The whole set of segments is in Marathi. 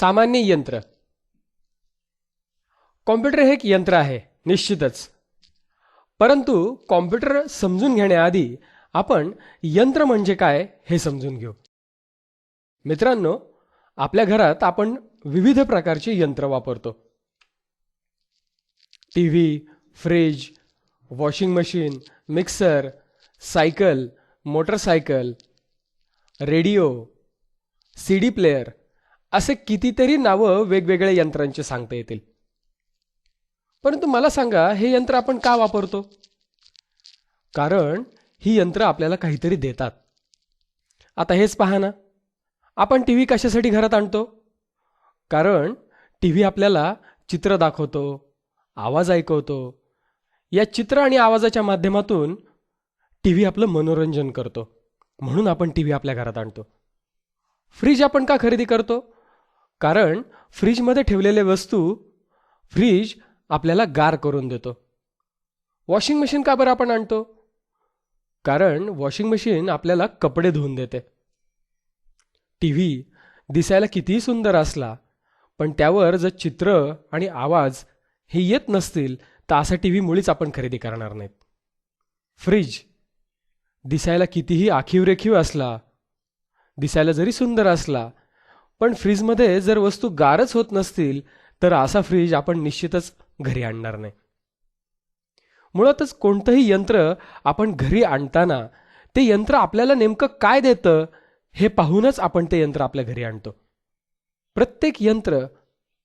सामान्य यंत्र. कॉम्प्युटर हे एक यंत्र आहे निश्चितच. परंतु कॉम्प्युटर समजून घेण्याआधी आपण यंत्र म्हणजे काय हे समजून घेऊ. मित्रांनो आपल्या घरात आपण विविध प्रकारचे यंत्र वापरतो. T V fridge washing machine mixer cycle motorcycle radio C D player असे कितीतरी नावं वेगवेगळ्या यंत्रांची सांगता येतील. परंतु मला सांगा हे यंत्र आपण का वापरतो? कारण ही यंत्र आपल्याला काहीतरी देतात. आता हेच पहा ना. आपण टी व्ही कशासाठी घरात आणतो? कारण टी व्ही आपल्याला चित्र दाखवतो आवाज ऐकवतो. या चित्र आणि आवाजाच्या माध्यमातून टी व्ही आपलं मनोरंजन करतो. म्हणून आपण टी व्ही आपल्या घरात आणतो. फ्रीज आपण का खरेदी करतो? कारण फ्रीजमध्ये ठेवलेले वस्तू फ्रीज आपल्याला गार करून देतो. वॉशिंग मशीन का बरं आपण आणतो? कारण वॉशिंग मशीन आपल्याला कपडे धुवून देते. टी व्ही दिसायला कितीही सुंदर असला पण त्यावर जर चित्र आणि आवाज हे येत नसतील तर असा टी व्ही मुळीच आपण खरेदी करणार नाहीत. फ्रीज दिसायला कितीही आखीव रेखीव असला दिसायला जरी सुंदर असला पण फ्रीजमध्ये जर वस्तू गारच होत नसतील तर असा फ्रीज आपण निश्चितच घरी आणणार नाही. मुळातच कोणतंही यंत्र आपण घरी आणताना ते यंत्र आपल्याला नेमकं काय देतं हे पाहूनच आपण ते यंत्र आपल्या घरी आणतो. प्रत्येक यंत्र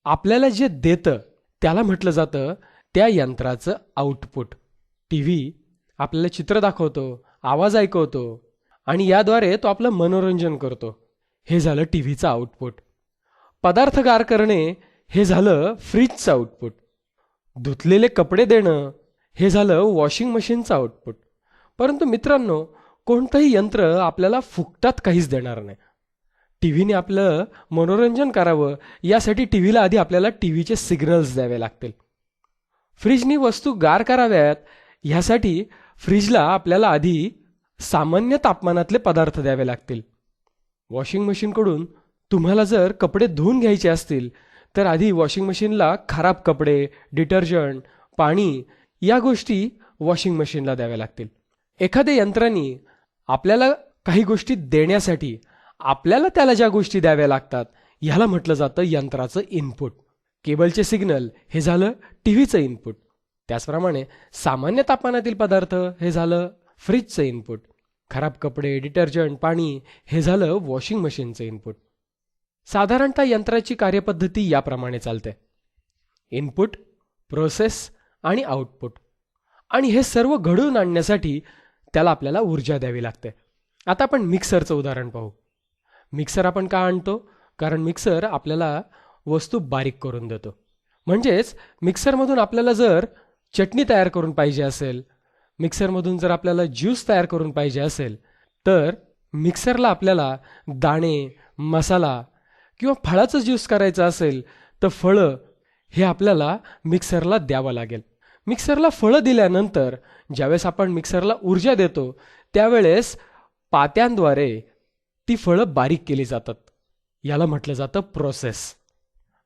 आपल्याला जे देतं त्याला म्हटलं जातं त्या यंत्राचं आउटपुट टी व्ही आपल्याला चित्र दाखवतो आवाज ऐकवतो आणि याद्वारे तो आपलं मनोरंजन करतो. हे झालं टी व्हीचं आउटपुट पदार्थ गार करणे हे झालं फ्रीजचं आउटपुट धुतलेले कपडे देणं हे झालं वॉशिंग मशीनचं आउटपुट परंतु मित्रांनो कोणतंही यंत्र आपल्याला फुकटात काहीच देणार नाही. टी व्हीने आपलं मनोरंजन करावं यासाठी टी व्हीला आधी आपल्याला टी व्हीचे सिग्नल्स द्यावे लागतील. फ्रीजनी वस्तू गार कराव्यात ह्यासाठी फ्रीजला आपल्याला आधी सामान्य तापमानातले पदार्थ द्यावे लागतील. वॉशिंग मशीनकडून तुम्हाला जर कपडे धुवून घ्यायचे असतील तर आधी वॉशिंग मशीनला खराब कपडे डिटर्जंट पाणी या गोष्टी वॉशिंग मशीनला द्याव्या लागतील. एखाद्या यंत्राने आपल्याला काही गोष्टी देण्यासाठी आपल्याला त्याला ज्या गोष्टी द्याव्या लागतात ह्याला म्हटलं जातं यंत्राचं इनपुट केबलचे सिग्नल हे झालं टी व्हीचं इनपुट त्याचप्रमाणे सामान्य तापमानातील पदार्थ हे झालं फ्रीजचं इनपुट खराब कपडे डिटर्जंट पाणी हे झालं वॉशिंग मशीनचं इनपुट. साधारणतः यंत्राची कार्यपद्धती याप्रमाणे चालते. इनपुट प्रोसेस आणि आउटपुट. आणि हे सर्व घडवून आणण्यासाठी त्याला आपल्याला ऊर्जा द्यावी लागते. आता आपण मिक्सरचं उदाहरण पाहू. मिक्सर आपण का आणतो? कारण मिक्सर आपल्याला वस्तू बारीक करून देतो. म्हणजेच मिक्सरमधून आपल्याला जर चटणी तयार करून पाहिजे असेल मिक्सरमधून जर आपल्याला ज्यूस तयार करून पाहिजे असेल तर मिक्सरला आपल्याला दाणे मसाला किंवा फळाचं ज्यूस करायचं असेल तर फळं हे आपल्याला मिक्सरला द्यावं लागेल. मिक्सरला फळं दिल्यानंतर ज्यावेळेस आपण मिक्सरला ऊर्जा देतो त्यावेळेस पात्यांद्वारे ती फळं बारीक केली जातात. याला म्हटलं जातं प्रोसेस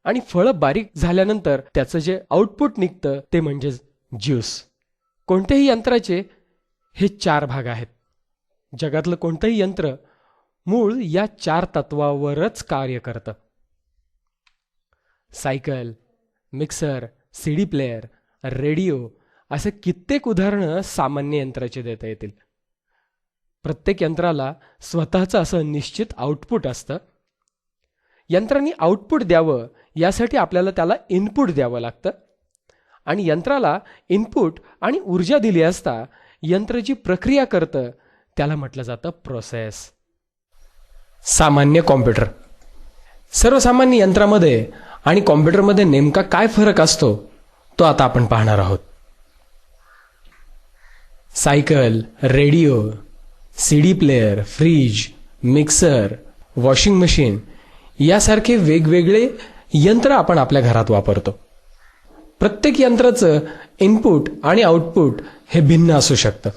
आणि फळं बारीक झाल्यानंतर त्याचं जे आउटपुट निघतं ते म्हणजे ज्यूस. कोणत्याही यंत्राचे हे चार भाग आहेत. जगातलं कोणतंही यंत्र मूळ या चार तत्वावरच कार्य करतं. Cycle mixer C D player radio असे कित्येक उदाहरणं सामान्य यंत्राचे देता येतील. प्रत्येक यंत्राला स्वतःचं असं निश्चित आउटपुट असतं. यंत्रांनी आउटपुट द्यावं यासाठी आपल्याला त्याला इनपुट द्यावं लागतं. आणि यंत्राला इनपुट आणि ऊर्जा दिली असता यंत्र जी प्रक्रिया करतं त्याला म्हटलं जातं प्रोसेस सामान्य कॉम्प्युटर सर्वसामान्य यंत्रामध्ये आणि कॉम्प्युटरमध्ये नेमका काय फरक असतो तो आता आपण पाहणार आहोत. Cycle radio C D player fridge mixer washing machine यासारखे वेगवेगळे यंत्र आपण आपल्या घरात वापरतो. प्रत्येक यंत्राचं इनपुट आणि आउटपुट हे भिन्न असू शकतं.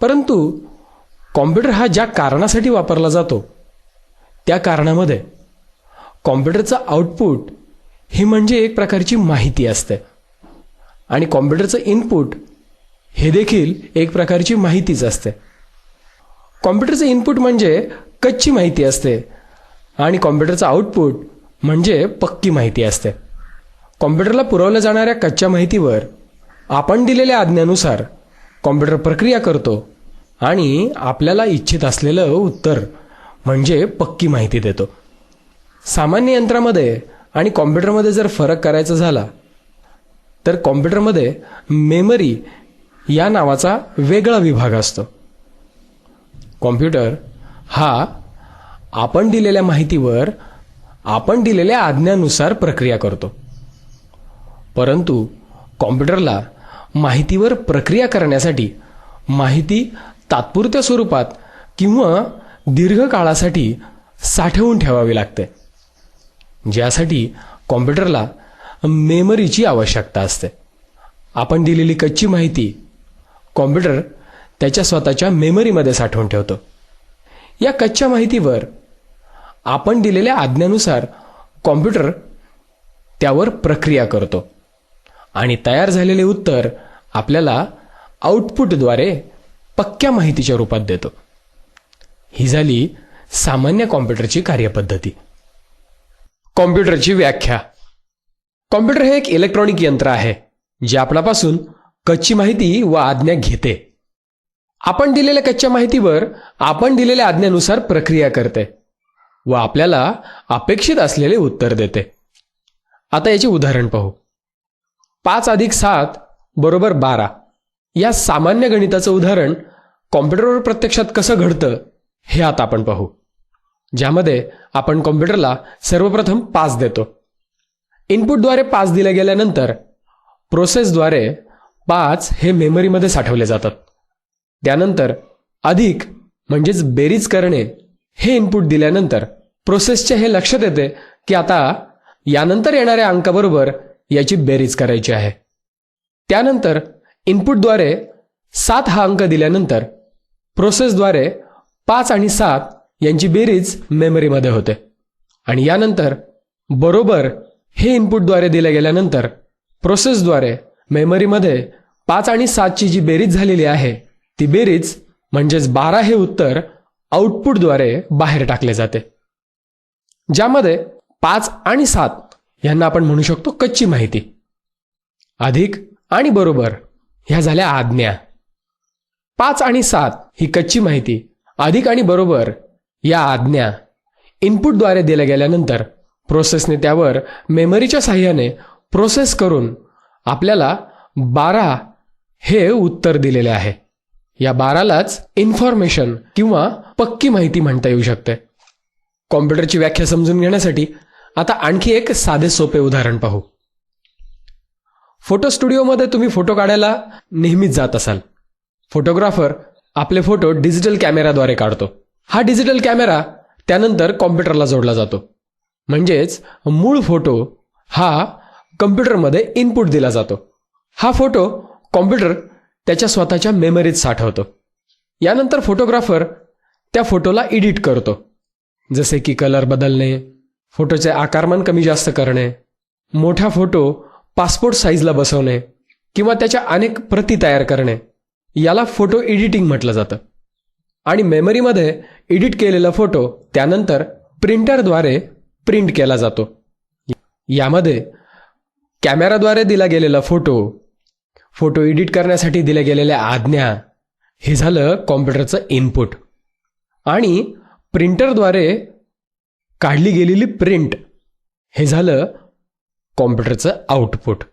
परंतु कॉम्प्युटर हा ज्या कारणासाठी वापरला जातो त्या कारणामध्ये कॉम्प्युटरचं आउटपुट हे म्हणजे एक प्रकारची माहिती असते. आणि कॉम्प्युटरचं इनपुट हे देखील एक प्रकारची माहितीच असते. कॉम्प्युटरचं इनपुट म्हणजे कच्ची माहिती असते आणि कॉम्प्युटरचं आउटपुट म्हणजे पक्की माहिती असते. कॉम्प्युटरला पुरवल्या जाणाऱ्या कच्च्या माहितीवर आपण दिलेल्या आज्ञानुसार कॉम्प्युटर प्रक्रिया करतो आणि आपल्याला इच्छित असलेलं उत्तर म्हणजे पक्की माहिती देतो. सामान्य यंत्रामध्ये आणि कॉम्प्युटरमध्ये जर फरक करायचा झाला तर कॉम्प्युटरमध्ये मेमरी या नावाचा वेगळा विभाग असतो. कॉम्प्युटर हा आपण दिलेल्या माहितीवर आपण दिलेल्या आज्ञानुसार प्रक्रिया करतो. परंतु कॉम्प्युटरला माहितीवर प्रक्रिया करण्यासाठी माहिती तात्पुरत्या स्वरूपात किंवा दीर्घ काळासाठी साठवून ठेवावी लागते ज्यासाठी कॉम्प्युटरला मेमरीची आवश्यकता असते. आपण दिलेली कच्ची माहिती कॉम्प्युटर त्याच्या स्वतःच्या मेमरीमध्ये साठवून ठेवतो. या कच्च्या माहितीवर आपण दिलेल्या आज्ञानुसार कॉम्प्युटर त्यावर प्रक्रिया करतो. आणि तयार झालेले उत्तर आपल्याला आउटपुटद्वारे पक्क्या माहितीच्या रूपात देतो. ही झाली सामान्य कॉम्प्युटरची कार्यपद्धती. कॉम्प्युटरची व्याख्या. कॉम्प्युटर हे एक इलेक्ट्रॉनिक यंत्र आहे जे आपणापासून कच्ची माहिती व आज्ञा घेते. आपण दिलेल्या कच्च्या माहितीवर आपण दिलेल्या आज्ञेनुसार प्रक्रिया करते व आपल्याला अपेक्षित असलेले उत्तर देते. आता याचे उदाहरण पाहू. पाच अधिक सात बरोबर बारा. या सामान्य गणिताचं उदाहरण कॉम्प्युटरवर प्रत्यक्षात कसं घडतं हे आता आपण पाहू. ज्यामध्ये आपण कॉम्प्युटरला सर्वप्रथम पास देतो. इनपुटद्वारे पास दिल्या गेल्यानंतर प्रोसेसद्वारे पाच हे मेमरीमध्ये साठवले जातात. त्यानंतर अधिक म्हणजेच बेरीज करणे हे इनपुट दिल्यानंतर प्रोसेसचे हे लक्षात येते की आता यानंतर येणाऱ्या अंकाबरोबर याची बेरीज करायची आहे. त्यानंतर इनपुटद्वारे सात हा अंक दिल्यानंतर प्रोसेसद्वारे पाच आणि सात यांची बेरीज मेमरीमध्ये होते. आणि यानंतर बरोबर हे इनपुटद्वारे दिल्या गेल्यानंतर प्रोसेसद्वारे मेमरीमध्ये पाच आणि सातची जी बेरीज झालेली आहे ती बेरीज म्हणजेच बारा हे उत्तर आउटपुटद्वारे बाहेर टाकले जाते. ज्यामध्ये पाच आणि सात यांना आपण म्हणू शकतो कच्ची माहिती. अधिक आणि बरोबर ह्या झाल्या आज्ञा. पाच आणि सात ही कच्ची माहिती अधिक आणि बरोबर या आज्ञा इनपुटद्वारे दिल्या गेल्यानंतर प्रोसेसने त्यावर मेमरीच्या साह्याने प्रोसेस करून आपल्याला बारा हे उत्तर दिलेले आहे. या बारालाच इन्फॉर्मेशन किंवा पक्की माहिती म्हणता येऊ शकते. कॉम्प्युटरची व्याख्या समजून घेण्यासाठी आता आणखी एक साधे सोपे उदाहरण पाहू. फोटो स्टुडिओमध्ये तुम्ही फोटो काढायला नेहमीच जात असाल. फोटोग्राफर आपले फोटो डिजिटल कॅमेराद्वारे काढतो. हा डिजिटल कॅमेरा त्यानंतर कॉम्प्युटरला जोडला जातो. म्हणजेच मूळ फोटो हा कम्प्युटरमध्ये इनपुट दिला जातो. हा फोटो कॉम्प्युटर त्याच्या स्वतःच्या मेमरीत साठवतो. यानंतर फोटोग्राफर त्या फोटोला एडिट करतो. जसे की कलर बदलणे फोटोचे आकारमान कमी जास्त करणे मोठा फोटो पासपोर्ट साईजला बसवणे किंवा त्याच्या अनेक प्रती तयार करणे याला फोटो एडिटिंग म्हटलं जातं. आणि मेमरीमध्ये एडिट केलेला फोटो त्यानंतर प्रिंटरद्वारे प्रिंट केला जातो. यामध्ये कॅमेराद्वारे दिला गेलेला फोटो फोटो एडिट करण्यासाठी दिल्या गेलेल्या आज्ञा हे झालं कॉम्प्युटरचं इनपुट आणि प्रिंटरद्वारे काढली गेलेली प्रिंट हे झालं कॉम्प्युटरचं आउटपुट